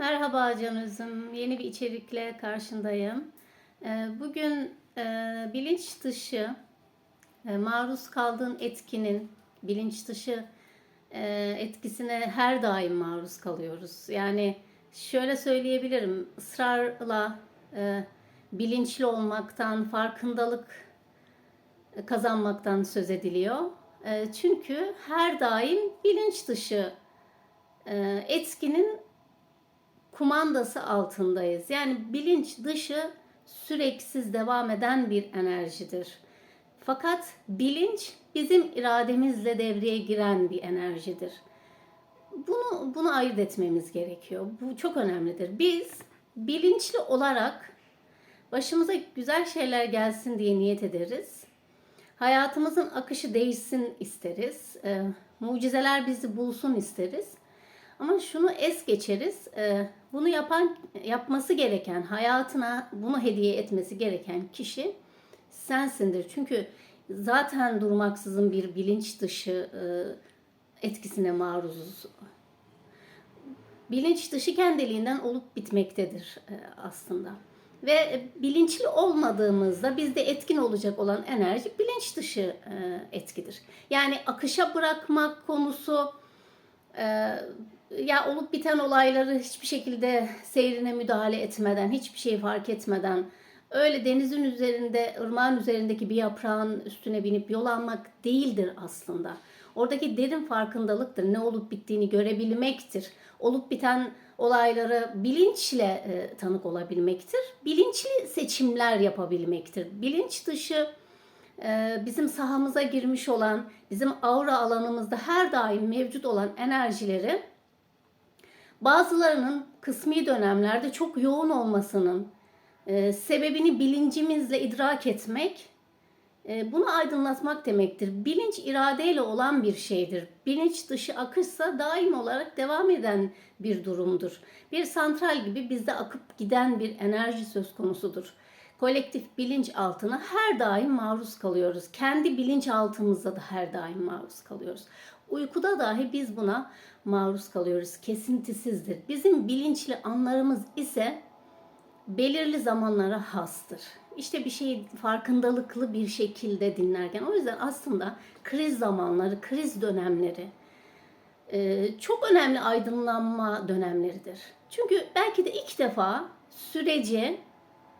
Merhaba Can Özüm. Yeni bir içerikle karşındayım. Ee, Bugün e, bilinç dışı e, maruz kaldığın etkinin bilinç dışı e, etkisine her daim maruz kalıyoruz. Yani şöyle söyleyebilirim. ısrarla bilinçli olmaktan, farkındalık kazanmaktan söz ediliyor. Çünkü her daim bilinç dışı etkinin kumandası altındayız. Yani bilinç dışı süreksiz devam eden bir enerjidir. Fakat bilinç bizim irademizle devreye giren bir enerjidir. Bunu bunu ayırt etmemiz gerekiyor. Bu çok önemlidir. Biz bilinçli olarak başımıza güzel şeyler gelsin diye niyet ederiz. Hayatımızın akışı değişsin isteriz. Ee, mucizeler bizi bulsun isteriz. Ama şunu es geçeriz. e, Bunu yapan, yapması gereken, hayatına bunu hediye etmesi gereken kişi sensindir. Çünkü zaten durmaksızın bir bilinç dışı e, etkisine maruzuz. Bilinç dışı kendiliğinden olup bitmektedir e, aslında. Ve bilinçli olmadığımızda bizde etkin olacak olan enerji bilinç dışı e, etkidir. Yani akışa bırakmak konusu ya olup biten olayları hiçbir şekilde seyrine müdahale etmeden, hiçbir şey fark etmeden öyle denizin üzerinde, ırmağın üzerindeki bir yaprağın üstüne binip yol almak değildir aslında. Oradaki derin farkındalıktır. Ne olup bittiğini görebilmektir. Olup biten olayları bilinçle e, tanık olabilmektir. Bilinçli seçimler yapabilmektir. Bilinç dışı e, bizim sahamıza girmiş olan, bizim aura alanımızda her daim mevcut olan enerjileri bazılarının kısmi dönemlerde çok yoğun olmasının e, sebebini bilincimizle idrak etmek, e, bunu aydınlatmak demektir. Bilinç iradeyle olan bir şeydir. Bilinç dışı akışsa daim olarak devam eden bir durumdur. Bir santral gibi bizde akıp giden bir enerji söz konusudur. Kolektif bilinç altına her daim maruz kalıyoruz. Kendi bilinç altımızda da her daim maruz kalıyoruz. Uykuda dahi biz buna maruz kalıyoruz. Kesintisizdir. Bizim bilinçli anlarımız ise belirli zamanlara hastır. İşte bir şeyi farkındalıklı bir şekilde dinlerken. O yüzden aslında kriz zamanları, kriz dönemleri e, çok önemli aydınlanma dönemleridir. Çünkü belki de ilk defa sürece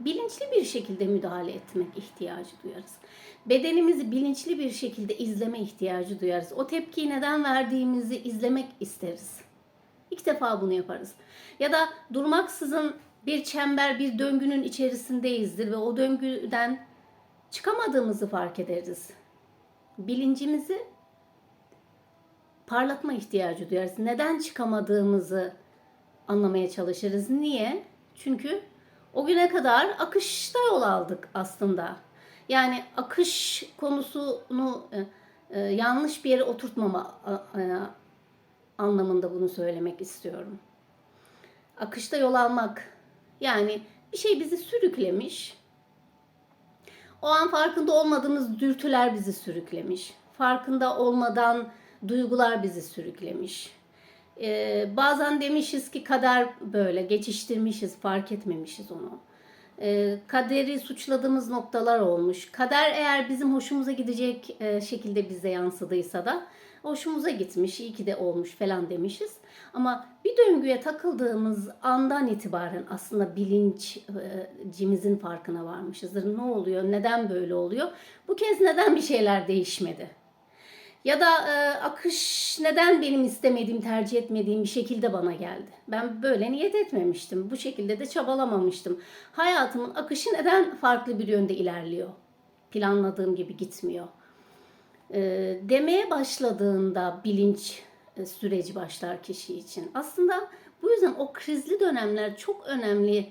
bilinçli bir şekilde müdahale etmek ihtiyacı duyarız. Bedenimizi bilinçli bir şekilde izleme ihtiyacı duyarız. O tepkiyi neden verdiğimizi izlemek isteriz. İlk defa bunu yaparız. Ya da durmaksızın bir çember, bir döngünün içerisindeyizdir ve o döngüden çıkamadığımızı fark ederiz. Bilincimizi parlatma ihtiyacı duyarız. Neden çıkamadığımızı anlamaya çalışırız. Niye? Çünkü o güne kadar akışta yol aldık aslında. Yani akış konusunu e, e, yanlış bir yere oturtmama e, anlamında bunu söylemek istiyorum. Akışta yol almak yani bir şey bizi sürüklemiş. O an farkında olmadığımız dürtüler bizi sürüklemiş. Farkında olmadan duygular bizi sürüklemiş. Ee, bazen demişiz ki kader böyle geçiştirmişiz, fark etmemişiz onu. Ee, kaderi suçladığımız noktalar olmuş. Kader eğer bizim hoşumuza gidecek e, şekilde bize yansıdıysa da hoşumuza gitmiş, iyi ki de olmuş falan demişiz. Ama bir döngüye takıldığımız andan itibaren aslında bilincimizin farkına varmışızdır. Ne oluyor, neden böyle oluyor? Bu kez neden bir şeyler değişmedi? Ya da e, akış neden benim istemediğim, tercih etmediğim bir şekilde bana geldi? Ben böyle niyet etmemiştim. Bu şekilde de çabalamamıştım. Hayatımın akışı neden farklı bir yönde ilerliyor? Planladığım gibi gitmiyor. E, demeye başladığında bilinç e, süreci başlar kişi için. Aslında bu yüzden o krizli dönemler çok önemli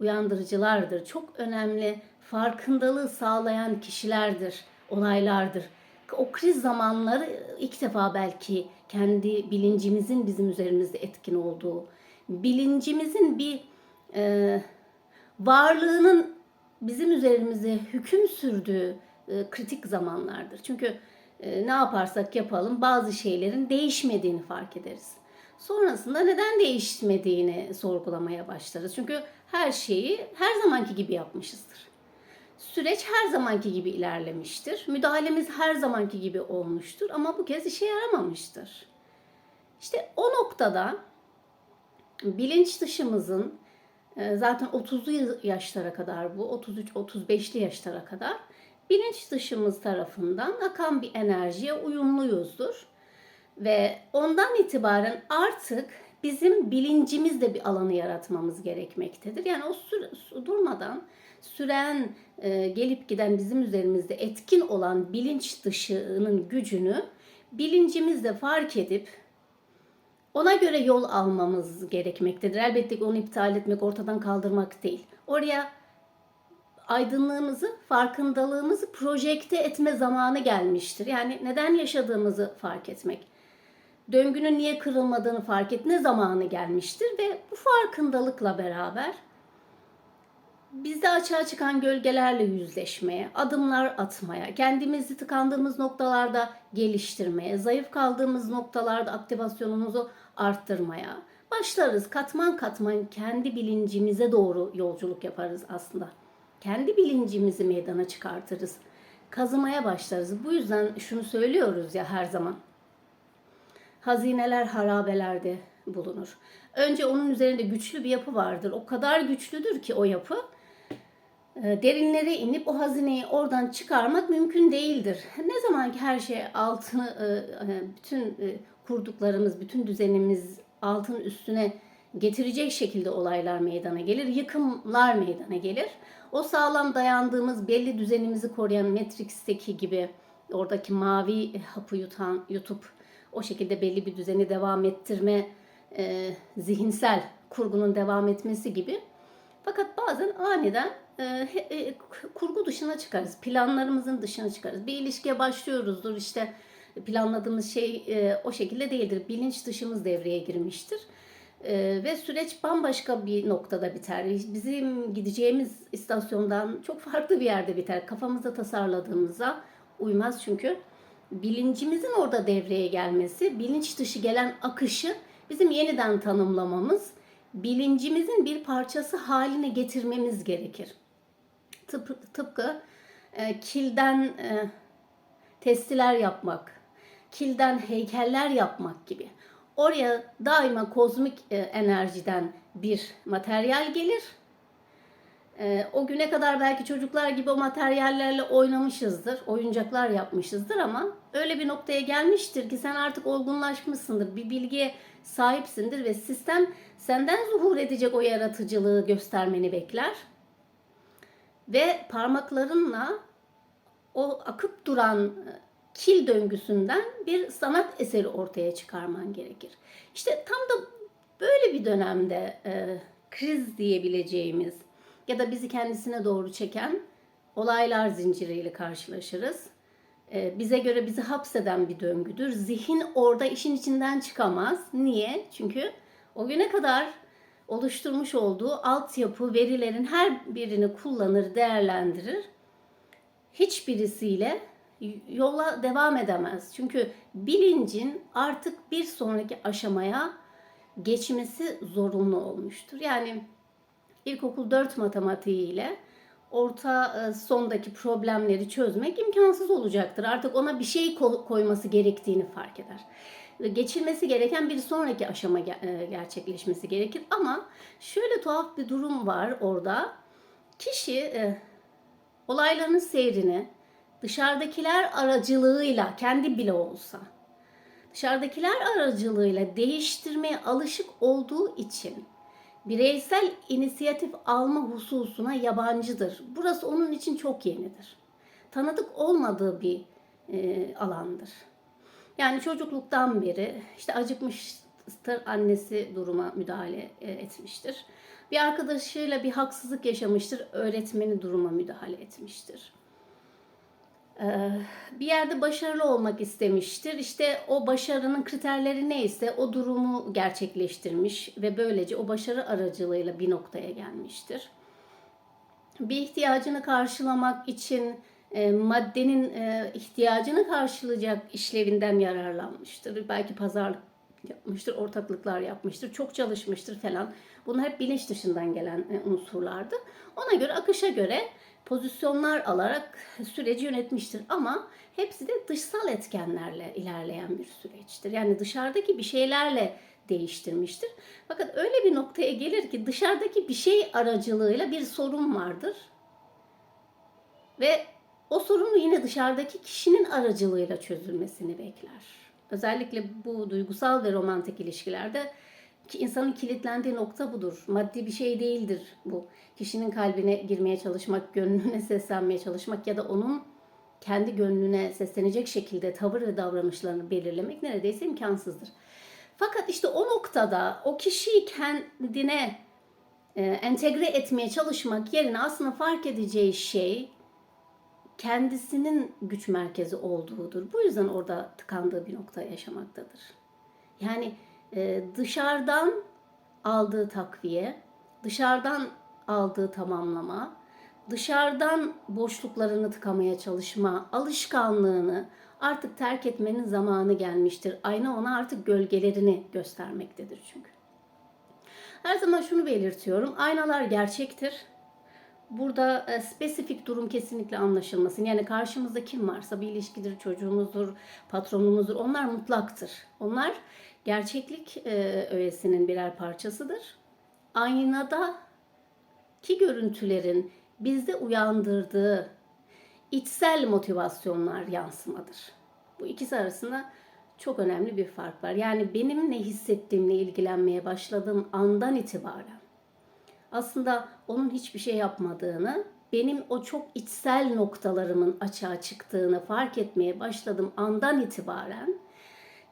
uyandırıcılardır. Çok önemli farkındalığı sağlayan kişilerdir, olaylardır o kriz zamanları ilk defa belki kendi bilincimizin bizim üzerimizde etkin olduğu, bilincimizin bir e, varlığının bizim üzerimize hüküm sürdüğü e, kritik zamanlardır. Çünkü e, ne yaparsak yapalım bazı şeylerin değişmediğini fark ederiz. Sonrasında neden değişmediğini sorgulamaya başlarız. Çünkü her şeyi her zamanki gibi yapmışızdır. Süreç her zamanki gibi ilerlemiştir. Müdahalemiz her zamanki gibi olmuştur ama bu kez işe yaramamıştır. İşte o noktada bilinç dışımızın e, zaten 30'lu yaşlara kadar bu 33-35'li yaşlara kadar bilinç dışımız tarafından akan bir enerjiye uyumluyuzdur. Ve ondan itibaren artık bizim bilincimizde bir alanı yaratmamız gerekmektedir. Yani o süre, durmadan süren, e, gelip giden bizim üzerimizde etkin olan bilinç dışının gücünü bilincimizde fark edip ona göre yol almamız gerekmektedir. Elbette ki onu iptal etmek, ortadan kaldırmak değil. Oraya aydınlığımızı, farkındalığımızı projekte etme zamanı gelmiştir. Yani neden yaşadığımızı fark etmek. Döngünün niye kırılmadığını fark etme zamanı gelmiştir ve bu farkındalıkla beraber bizde açığa çıkan gölgelerle yüzleşmeye, adımlar atmaya, kendimizi tıkandığımız noktalarda geliştirmeye, zayıf kaldığımız noktalarda aktivasyonumuzu arttırmaya başlarız. Katman katman kendi bilincimize doğru yolculuk yaparız aslında. Kendi bilincimizi meydana çıkartırız. Kazımaya başlarız. Bu yüzden şunu söylüyoruz ya her zaman. Hazineler harabelerde bulunur. Önce onun üzerinde güçlü bir yapı vardır. O kadar güçlüdür ki o yapı derinlere inip o hazineyi oradan çıkarmak mümkün değildir. Ne zaman ki her şey altını, e, e, bütün kurduklarımız, bütün düzenimiz altın üstüne getirecek şekilde olaylar meydana gelir, yıkımlar meydana gelir. O sağlam dayandığımız belli düzenimizi koruyan Matrix'teki gibi oradaki mavi hapı yutan, yutup o şekilde belli bir düzeni devam ettirme e, zihinsel kurgunun devam etmesi gibi. Fakat bazen aniden e, e, kurgu dışına çıkarız. Planlarımızın dışına çıkarız. Bir ilişkiye başlıyoruzdur işte planladığımız şey e, o şekilde değildir. Bilinç dışımız devreye girmiştir. E, ve süreç bambaşka bir noktada biter. Bizim gideceğimiz istasyondan çok farklı bir yerde biter. Kafamızda tasarladığımıza uymaz çünkü bilincimizin orada devreye gelmesi, bilinç dışı gelen akışı bizim yeniden tanımlamamız, bilincimizin bir parçası haline getirmemiz gerekir. Tıpkı, tıpkı e, kilden e, testiler yapmak, kilden heykeller yapmak gibi. Oraya daima kozmik e, enerjiden bir materyal gelir. E, o güne kadar belki çocuklar gibi o materyallerle oynamışızdır, oyuncaklar yapmışızdır ama öyle bir noktaya gelmiştir ki sen artık olgunlaşmışsındır, bir bilgiye sahipsindir ve sistem senden zuhur edecek o yaratıcılığı göstermeni bekler. Ve parmaklarınla o akıp duran e, kil döngüsünden bir sanat eseri ortaya çıkarman gerekir. İşte tam da böyle bir dönemde e, kriz diyebileceğimiz ya da bizi kendisine doğru çeken olaylar zinciriyle karşılaşırız. E, bize göre bizi hapseden bir döngüdür. Zihin orada işin içinden çıkamaz. Niye? Çünkü o güne kadar oluşturmuş olduğu altyapı verilerin her birini kullanır, değerlendirir. Hiçbirisiyle yola devam edemez. Çünkü bilincin artık bir sonraki aşamaya geçmesi zorunlu olmuştur. Yani ilkokul 4 matematiği ile orta e, sondaki problemleri çözmek imkansız olacaktır. Artık ona bir şey koyması gerektiğini fark eder. Geçilmesi gereken bir sonraki aşama e, gerçekleşmesi gerekir. Ama şöyle tuhaf bir durum var orada. Kişi e, olayların seyrini dışarıdakiler aracılığıyla kendi bile olsa dışarıdakiler aracılığıyla değiştirmeye alışık olduğu için bireysel inisiyatif alma hususuna yabancıdır. Burası onun için çok yenidir. Tanıdık olmadığı bir e, alandır. Yani çocukluktan beri işte acıkmıştır annesi duruma müdahale e, etmiştir. Bir arkadaşıyla bir haksızlık yaşamıştır, öğretmeni duruma müdahale etmiştir. Ee, bir yerde başarılı olmak istemiştir. İşte o başarının kriterleri neyse o durumu gerçekleştirmiş ve böylece o başarı aracılığıyla bir noktaya gelmiştir. Bir ihtiyacını karşılamak için e, maddenin e, ihtiyacını karşılayacak işlevinden yararlanmıştır. Belki pazarlık yapmıştır, ortaklıklar yapmıştır, çok çalışmıştır falan. Bunlar hep bilinç dışından gelen e, unsurlardı. Ona göre akışa göre pozisyonlar alarak süreci yönetmiştir ama hepsi de dışsal etkenlerle ilerleyen bir süreçtir. Yani dışarıdaki bir şeylerle değiştirmiştir. Fakat öyle bir noktaya gelir ki dışarıdaki bir şey aracılığıyla bir sorun vardır. Ve o sorunu yine dışarıdaki kişinin aracılığıyla çözülmesini bekler. Özellikle bu duygusal ve romantik ilişkilerde ki insanın kilitlendiği nokta budur. Maddi bir şey değildir bu. Kişinin kalbine girmeye çalışmak, gönlüne seslenmeye çalışmak ya da onun kendi gönlüne seslenecek şekilde tavır ve davranışlarını belirlemek neredeyse imkansızdır. Fakat işte o noktada o kişiyi kendine e, entegre etmeye çalışmak yerine aslında fark edeceği şey kendisinin güç merkezi olduğudur. Bu yüzden orada tıkandığı bir nokta yaşamaktadır. Yani e, dışarıdan aldığı takviye, dışarıdan aldığı tamamlama, dışarıdan boşluklarını tıkamaya çalışma alışkanlığını artık terk etmenin zamanı gelmiştir. Ayna ona artık gölgelerini göstermektedir çünkü. Her zaman şunu belirtiyorum. Aynalar gerçektir. Burada e, spesifik durum kesinlikle anlaşılmasın. Yani karşımızda kim varsa bir ilişkidir, çocuğumuzdur, patronumuzdur. Onlar mutlaktır. Onlar gerçeklik e, öğesinin birer parçasıdır. Aynada ki görüntülerin bizde uyandırdığı içsel motivasyonlar yansımadır. Bu ikisi arasında çok önemli bir fark var. Yani benim ne hissettiğimle ilgilenmeye başladığım andan itibaren aslında onun hiçbir şey yapmadığını, benim o çok içsel noktalarımın açığa çıktığını fark etmeye başladığım andan itibaren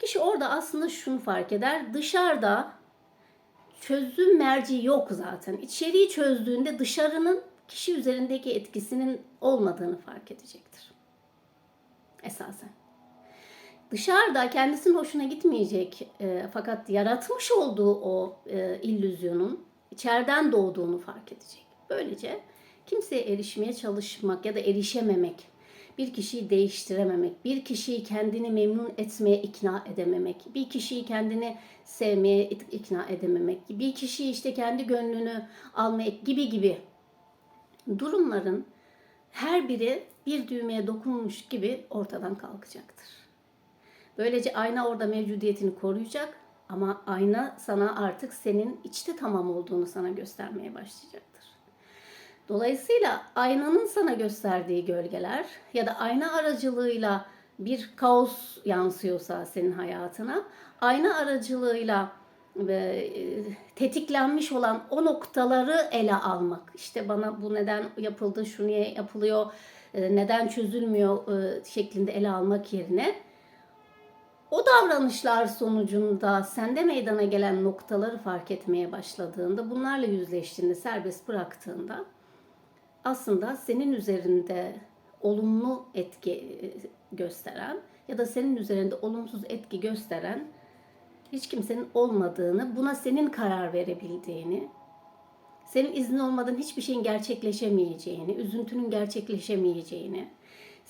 kişi orada aslında şunu fark eder. Dışarıda çözüm merci yok zaten. İçeriği çözdüğünde dışarının kişi üzerindeki etkisinin olmadığını fark edecektir. Esasen. Dışarıda kendisinin hoşuna gitmeyecek e, fakat yaratmış olduğu o e, illüzyonun içeriden doğduğunu fark edecek. Böylece kimseye erişmeye çalışmak ya da erişememek, bir kişiyi değiştirememek, bir kişiyi kendini memnun etmeye ikna edememek, bir kişiyi kendini sevmeye ikna edememek, bir kişiyi işte kendi gönlünü almaya gibi gibi durumların her biri bir düğmeye dokunmuş gibi ortadan kalkacaktır. Böylece ayna orada mevcudiyetini koruyacak ama ayna sana artık senin içte tamam olduğunu sana göstermeye başlayacaktır. Dolayısıyla aynanın sana gösterdiği gölgeler ya da ayna aracılığıyla bir kaos yansıyorsa senin hayatına, ayna aracılığıyla e, tetiklenmiş olan o noktaları ele almak. İşte bana bu neden yapıldı, şu niye yapılıyor, e, neden çözülmüyor e, şeklinde ele almak yerine o davranışlar sonucunda sende meydana gelen noktaları fark etmeye başladığında, bunlarla yüzleştiğinde, serbest bıraktığında aslında senin üzerinde olumlu etki gösteren ya da senin üzerinde olumsuz etki gösteren hiç kimsenin olmadığını, buna senin karar verebildiğini, senin iznin olmadan hiçbir şeyin gerçekleşemeyeceğini, üzüntünün gerçekleşemeyeceğini,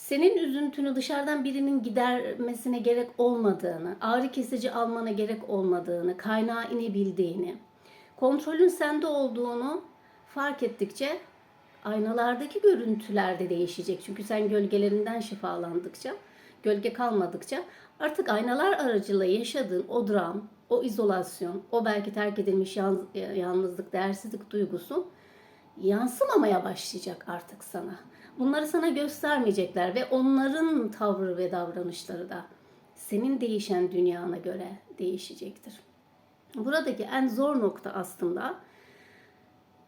senin üzüntünü dışarıdan birinin gidermesine gerek olmadığını, ağrı kesici almana gerek olmadığını, kaynağa inebildiğini, kontrolün sende olduğunu fark ettikçe aynalardaki görüntüler de değişecek. Çünkü sen gölgelerinden şifalandıkça, gölge kalmadıkça artık aynalar aracılığıyla yaşadığın o dram, o izolasyon, o belki terk edilmiş yalnızlık, değersizlik duygusu yansımamaya başlayacak artık sana. Bunları sana göstermeyecekler ve onların tavrı ve davranışları da senin değişen dünyana göre değişecektir. Buradaki en zor nokta aslında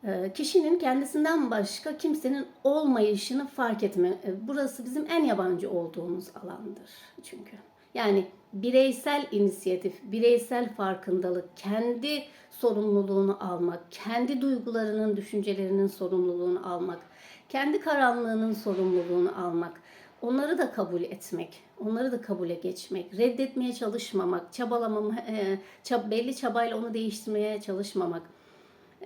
e, kişinin kendisinden başka kimsenin olmayışını fark etme. E, burası bizim en yabancı olduğumuz alandır çünkü. Yani bireysel inisiyatif, bireysel farkındalık, kendi sorumluluğunu almak, kendi duygularının, düşüncelerinin sorumluluğunu almak, kendi karanlığının sorumluluğunu almak, onları da kabul etmek, onları da kabule geçmek, reddetmeye çalışmamak, çabalamam, e, çab, belli çabayla onu değiştirmeye çalışmamak,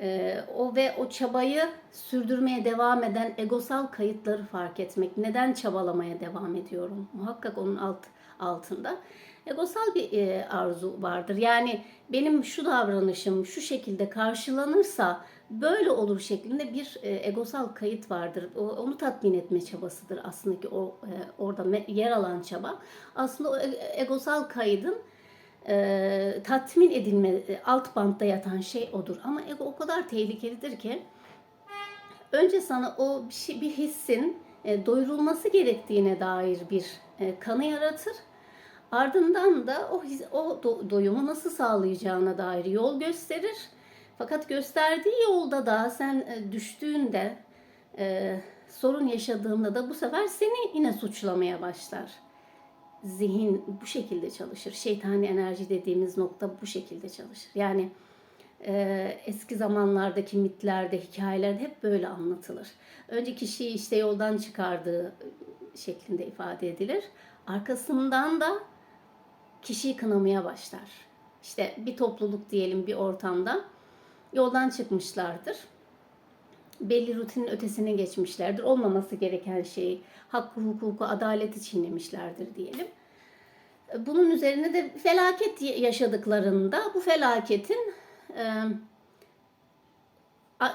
e, o ve o çabayı sürdürmeye devam eden egosal kayıtları fark etmek, neden çabalamaya devam ediyorum? Muhakkak onun alt altında. Egosal bir e, arzu vardır. Yani benim şu davranışım şu şekilde karşılanırsa böyle olur şeklinde bir e, egosal kayıt vardır. O, onu tatmin etme çabasıdır aslında ki o e, orada yer alan çaba. Aslında o e- egosal kaydın e, tatmin edilme e, alt bantta yatan şey odur. Ama ego o kadar tehlikelidir ki önce sana o bir, şey, bir hissin e, doyurulması gerektiğine dair bir kanı yaratır. Ardından da o o do- doyumu nasıl sağlayacağına dair yol gösterir. Fakat gösterdiği yolda da sen e, düştüğünde e, sorun yaşadığında da bu sefer seni yine suçlamaya başlar. Zihin bu şekilde çalışır. Şeytani enerji dediğimiz nokta bu şekilde çalışır. Yani e, eski zamanlardaki mitlerde, hikayelerde hep böyle anlatılır. Önce kişiyi işte yoldan çıkardığı şeklinde ifade edilir. Arkasından da kişiyi kınamaya başlar. İşte bir topluluk diyelim bir ortamda yoldan çıkmışlardır. Belli rutinin ötesine geçmişlerdir. Olmaması gereken şeyi, hakkı, hukuku, adaleti çiğnemişlerdir diyelim. Bunun üzerine de felaket yaşadıklarında bu felaketin e,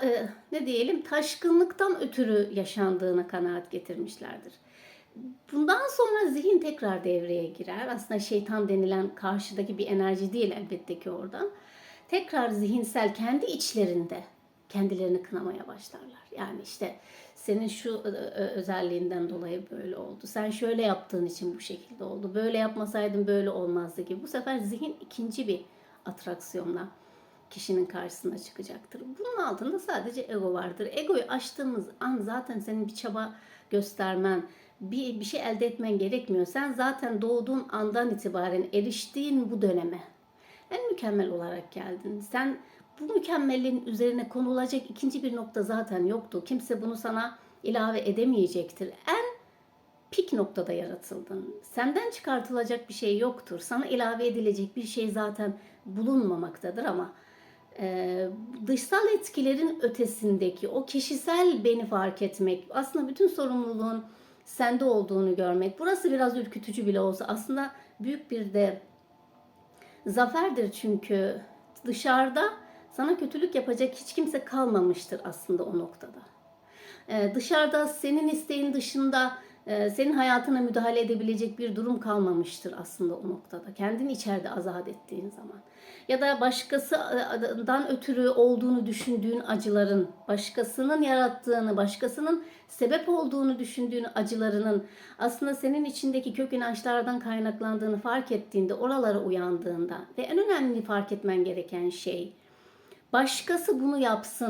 e, ne diyelim taşkınlıktan ötürü yaşandığına kanaat getirmişlerdir. Bundan sonra zihin tekrar devreye girer. Aslında şeytan denilen karşıdaki bir enerji değil elbette ki oradan. Tekrar zihinsel kendi içlerinde kendilerini kınamaya başlarlar. Yani işte senin şu ö- ö- özelliğinden dolayı böyle oldu. Sen şöyle yaptığın için bu şekilde oldu. Böyle yapmasaydın böyle olmazdı gibi. Bu sefer zihin ikinci bir atraksiyonla kişinin karşısına çıkacaktır. Bunun altında sadece ego vardır. Egoyu aştığımız an zaten senin bir çaba göstermen, bir, bir şey elde etmen gerekmiyor. Sen zaten doğduğun andan itibaren eriştiğin bu döneme en mükemmel olarak geldin. Sen bu mükemmelliğin üzerine konulacak ikinci bir nokta zaten yoktu. Kimse bunu sana ilave edemeyecektir. En pik noktada yaratıldın. Senden çıkartılacak bir şey yoktur. Sana ilave edilecek bir şey zaten bulunmamaktadır ama e, dışsal etkilerin ötesindeki o kişisel beni fark etmek, aslında bütün sorumluluğun sende olduğunu görmek. Burası biraz ürkütücü bile olsa aslında büyük bir de zaferdir çünkü dışarıda sana kötülük yapacak hiç kimse kalmamıştır aslında o noktada. Ee, dışarıda senin isteğin dışında senin hayatına müdahale edebilecek bir durum kalmamıştır aslında o noktada. Kendini içeride azat ettiğin zaman. Ya da başkasından ötürü olduğunu düşündüğün acıların, başkasının yarattığını, başkasının sebep olduğunu düşündüğün acılarının aslında senin içindeki kök inançlardan kaynaklandığını fark ettiğinde, oralara uyandığında ve en önemli fark etmen gereken şey başkası bunu yapsın